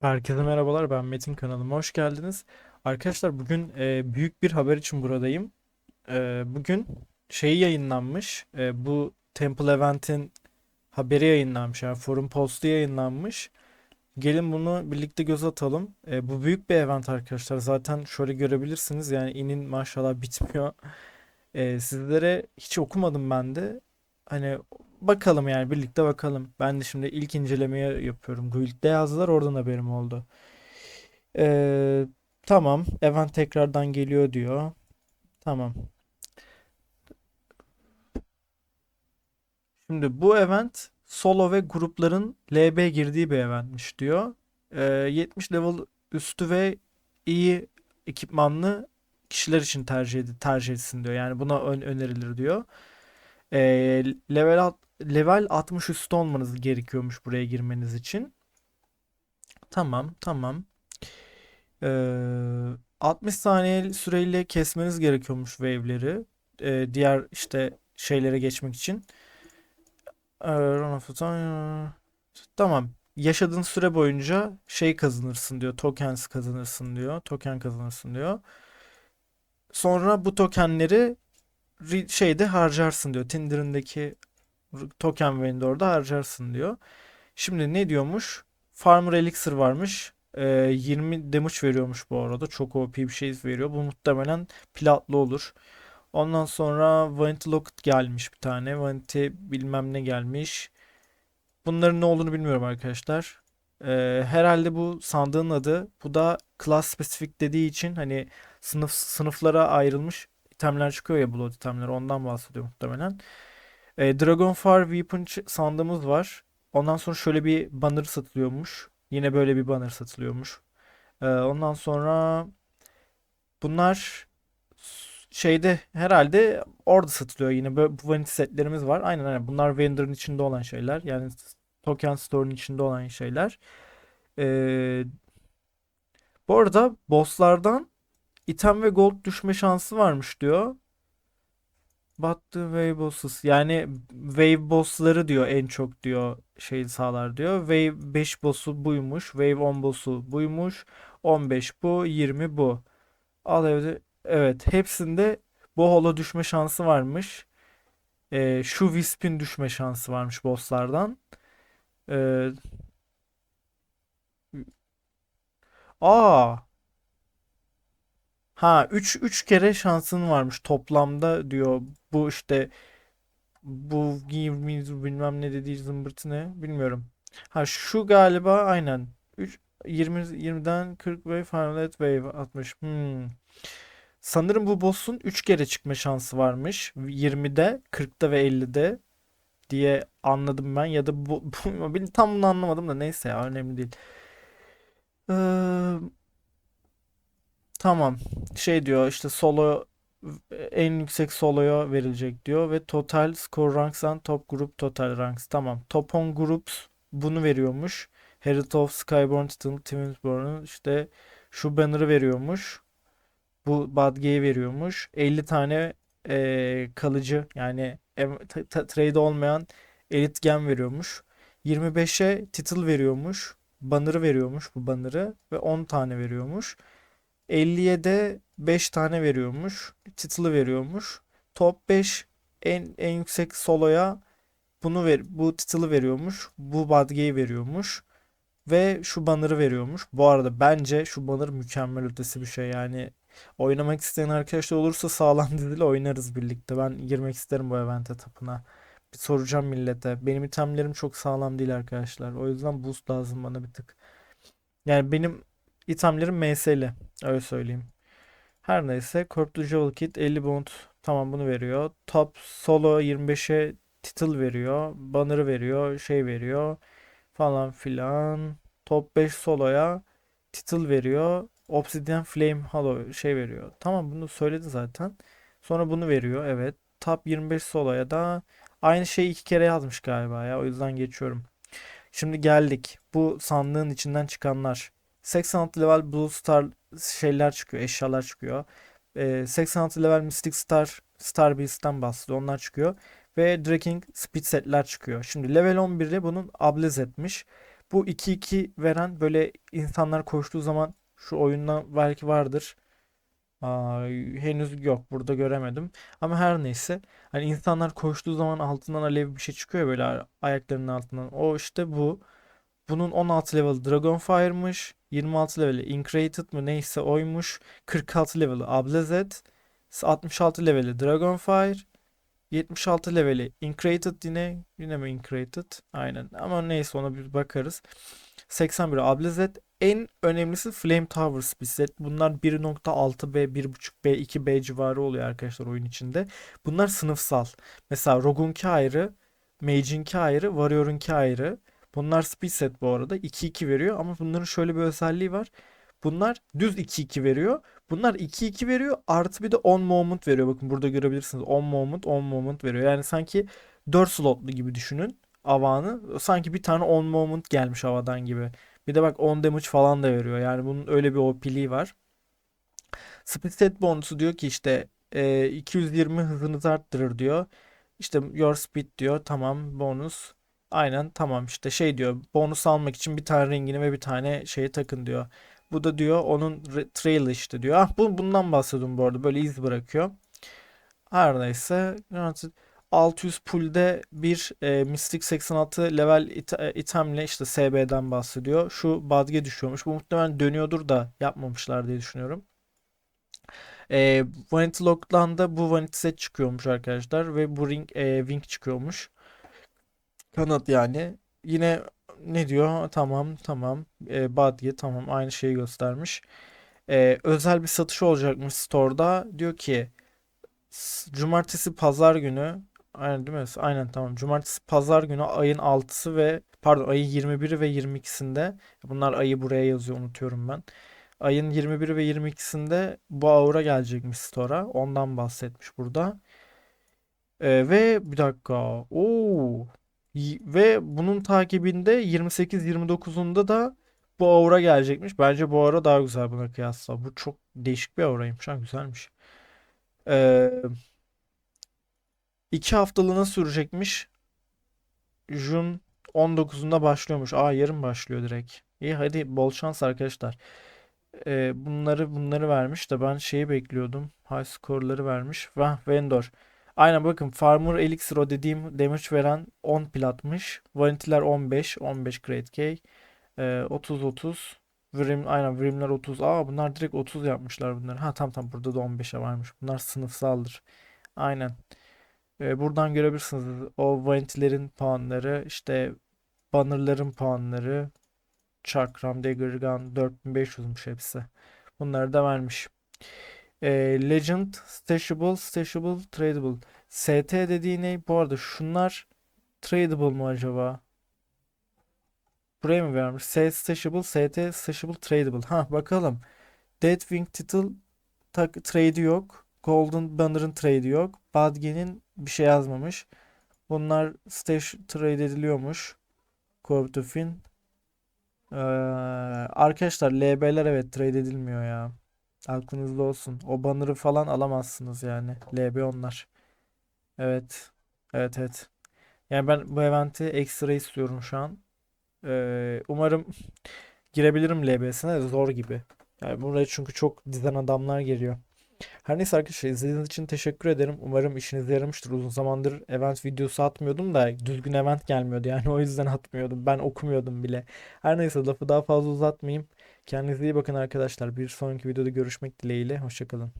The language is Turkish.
Herkese merhabalar, ben Metin kanalıma hoş geldiniz. Arkadaşlar bugün e, büyük bir haber için buradayım. E, bugün şeyi yayınlanmış, e, bu Temple Event'in haberi yayınlanmış, yani forum postu yayınlanmış. Gelin bunu birlikte göz atalım. E, bu büyük bir event arkadaşlar, zaten şöyle görebilirsiniz, yani inin maşallah bitmiyor. E, sizlere hiç okumadım ben de. Hani bakalım yani birlikte bakalım. Ben de şimdi ilk incelemeyi yapıyorum. Guild'de yazdılar, oradan haberim oldu. Ee, tamam. Event tekrardan geliyor diyor. Tamam. Şimdi bu event solo ve grupların LB girdiği bir eventmiş diyor. Ee, 70 level üstü ve iyi ekipmanlı kişiler için tercih ed tercih etsin diyor. Yani buna ön önerilir diyor. Ee, level alt- level 60 üstü olmanız gerekiyormuş buraya girmeniz için. Tamam, tamam. Ee, 60 saniye süreyle kesmeniz gerekiyormuş wave'leri. Ee, diğer işte şeylere geçmek için. Tamam. Yaşadığın süre boyunca şey kazanırsın diyor. Tokens kazanırsın diyor. Token kazanırsın diyor. Sonra bu tokenleri ri- şeyde harcarsın diyor. Tinder'ındaki token vendor'da harcarsın diyor. Şimdi ne diyormuş? Farmer Elixir varmış. Ee, 20 damage veriyormuş bu arada. Çok OP bir şey veriyor. Bu muhtemelen platlı olur. Ondan sonra Vanity Locket gelmiş bir tane. Vanity bilmem ne gelmiş. Bunların ne olduğunu bilmiyorum arkadaşlar. Ee, herhalde bu sandığın adı. Bu da class specific dediği için hani sınıf sınıflara ayrılmış itemler çıkıyor ya blood itemler. Ondan bahsediyor muhtemelen. E, Dragonfire Weapon sandığımız var. Ondan sonra şöyle bir banner satılıyormuş. Yine böyle bir banner satılıyormuş. E, ondan sonra bunlar şeyde herhalde orada satılıyor. Yine böyle bu vanity setlerimiz var. Aynen aynen. Bunlar vendor'ın içinde olan şeyler. Yani token store'un içinde olan şeyler. E, bu arada bosslardan item ve gold düşme şansı varmış diyor. But the wave bosses yani wave bossları diyor en çok diyor şey sağlar diyor. Wave 5 boss'u buymuş. Wave 10 boss'u buymuş. 15 bu, 20 bu. Al evde evet hepsinde bu holo düşme şansı varmış. Ee, şu Wisp'in düşme şansı varmış bosslardan. Ee, aa ha 3 3 kere şansın varmış toplamda diyor. Bu işte Bu give me bilmem ne dediği zımbırtı ne bilmiyorum. Ha şu galiba aynen. 3 20 20'den 40 wave Final wave 60. Hmm. Sanırım bu boss'un 3 kere çıkma şansı varmış. 20'de, 40'ta ve 50'de diye anladım ben ya da bu, bu tam bunu anlamadım da neyse ya önemli değil. Ee, tamam. Şey diyor işte solo en yüksek soloya verilecek diyor ve total score ranks and top group total ranks. Tamam. Top 10 groups bunu veriyormuş. Herald of Skyborn Titan, Twinsborn'un işte şu banner'ı veriyormuş. Bu Badge'yi veriyormuş. 50 tane eee, kalıcı yani ta- trade olmayan Elite Gem veriyormuş. 25'e title veriyormuş. Banner'ı veriyormuş bu banner'ı ve 10 tane veriyormuş. 50'ye de 5 tane veriyormuş. Title'ı veriyormuş. Top 5 en en yüksek soloya bunu ver bu title'ı veriyormuş. Bu badgeyi veriyormuş ve şu banner'ı veriyormuş. Bu arada bence şu banner mükemmel ötesi bir şey. Yani oynamak isteyen arkadaşlar olursa sağlam dizili oynarız birlikte. Ben girmek isterim bu event etapına. Bir soracağım millete. Benim itemlerim çok sağlam değil arkadaşlar. O yüzden boost lazım bana bir tık. Yani benim itemlerim MS'li. Öyle söyleyeyim. Her neyse. Corp Jewel Kit 50 bond. Tamam bunu veriyor. Top Solo 25'e title veriyor. Banner'ı veriyor. Şey veriyor. Falan filan. Top 5 Solo'ya title veriyor. Obsidian Flame Hollow şey veriyor. Tamam bunu söyledi zaten. Sonra bunu veriyor. Evet. Top 25 Solo'ya da aynı şeyi iki kere yazmış galiba ya. O yüzden geçiyorum. Şimdi geldik. Bu sandığın içinden çıkanlar. 86 level Blue Star şeyler çıkıyor, eşyalar çıkıyor. Ee, 86 level Mystic Star, Star Beast'ten bahsediyor. Onlar çıkıyor. Ve Drakking Speed setler çıkıyor. Şimdi level 11'de bunun ablez etmiş. Bu 2-2 veren böyle insanlar koştuğu zaman şu oyundan belki vardır. Aa, henüz yok burada göremedim. Ama her neyse. Hani insanlar koştuğu zaman altından alev bir şey çıkıyor böyle ay- ayaklarının altından. O işte bu. Bunun 16 level Dragonfire'mış. 26 level Incrated mı neyse oymuş. 46 level Ablazet. 66 leveli Dragonfire. 76 leveli Incrated yine. Yine mi Incrated? Aynen. Ama neyse ona bir bakarız. 81 Ablazet. En önemlisi Flame Tower Speed Set. Bunlar 1.6B, 1.5B, 2B civarı oluyor arkadaşlar oyun içinde. Bunlar sınıfsal. Mesela Rogue'unki ayrı, Mage'inki ayrı, Warrior'unki ayrı. Bunlar speed set bu arada. 2-2 veriyor ama bunların şöyle bir özelliği var. Bunlar düz 2-2 veriyor. Bunlar 2-2 veriyor artı bir de 10 moment veriyor. Bakın burada görebilirsiniz. 10 moment 10 moment veriyor. Yani sanki 4 slotlu gibi düşünün avanı. Sanki bir tane 10 moment gelmiş havadan gibi. Bir de bak 10 damage falan da veriyor. Yani bunun öyle bir OP'liği var. Speed set bonusu diyor ki işte e, 220 hızınızı arttırır diyor. İşte your speed diyor. Tamam bonus. Aynen tamam işte şey diyor. Bonus almak için bir tane rengini ve bir tane şeyi takın diyor. Bu da diyor onun trail işte diyor. Ah bu bundan bahsediyorum bu arada. Böyle iz bırakıyor. Her neyse. 600 pull'de bir e, Mystic 86 level it e, itemle işte SB'den bahsediyor. Şu badge düşüyormuş. Bu muhtemelen dönüyordur da yapmamışlar diye düşünüyorum. E, Vanity Lock'tan da bu Vanity set çıkıyormuş arkadaşlar ve bu ring e, wing çıkıyormuş. Kanat yani. Yine ne diyor? Tamam tamam. E, badge tamam aynı şeyi göstermiş. E, özel bir satış olacakmış store'da. Diyor ki Cumartesi pazar günü aynen değil mi? Aynen tamam. Cumartesi pazar günü ayın 6'sı ve pardon ayın 21'i ve 22'sinde bunlar ayı buraya yazıyor unutuyorum ben. Ayın 21'i ve 22'sinde bu aura gelecekmiş store'a. Ondan bahsetmiş burada. Ee, ve bir dakika. Oo. Ve bunun takibinde 28-29'unda da bu aura gelecekmiş. Bence bu aura daha güzel buna kıyasla. Bu çok değişik bir auraymış. Ha, güzelmiş. Ee, iki haftalığına sürecekmiş. Jun 19'unda başlıyormuş. Aa yarın başlıyor direkt. İyi hadi bol şans arkadaşlar. Ee, bunları bunları vermiş de ben şeyi bekliyordum. High score'ları vermiş. Vah Vendor. Aynen bakın Farmer Elixir o dediğim damage veren 10 platmış. Vanity'ler 15. 15 Great K. Ee, 30 30. Vrim, aynen Vrimler 30. Aa bunlar direkt 30 yapmışlar bunlar. Ha tam tam burada da 15'e varmış. Bunlar sınıfsaldır. Aynen. Ee, buradan görebilirsiniz o vanity'lerin puanları, işte banner'ların puanları, Çakram, Dagger Gun 4500'müş hepsi. Bunları da vermiş. Ee, Legend, Stashable, Stashable, Tradable. ST dediği ne? Bu arada şunlar tradable mı acaba? Buraya mı vermiş? S Stashable, ST Stashable, Tradable. Ha bakalım. Deathwing Title tak trade'i yok. Golden Banner'ın trade'i yok. Badge'nin bir şey yazmamış. Bunlar stash trade ediliyormuş. Corruptofin. Ee, arkadaşlar LB'ler evet trade edilmiyor ya. Aklınızda olsun. O banner'ı falan alamazsınız yani. LB onlar. Evet. Evet evet. Yani ben bu eventi ekstra istiyorum şu an. Ee, umarım girebilirim LB'sine zor gibi. Yani buraya çünkü çok dizen adamlar geliyor. Her neyse arkadaşlar izlediğiniz için teşekkür ederim. Umarım işinize yaramıştır. Uzun zamandır event videosu atmıyordum da düzgün event gelmiyordu. Yani o yüzden atmıyordum. Ben okumuyordum bile. Her neyse lafı daha fazla uzatmayayım. Kendinize iyi bakın arkadaşlar. Bir sonraki videoda görüşmek dileğiyle. Hoşçakalın.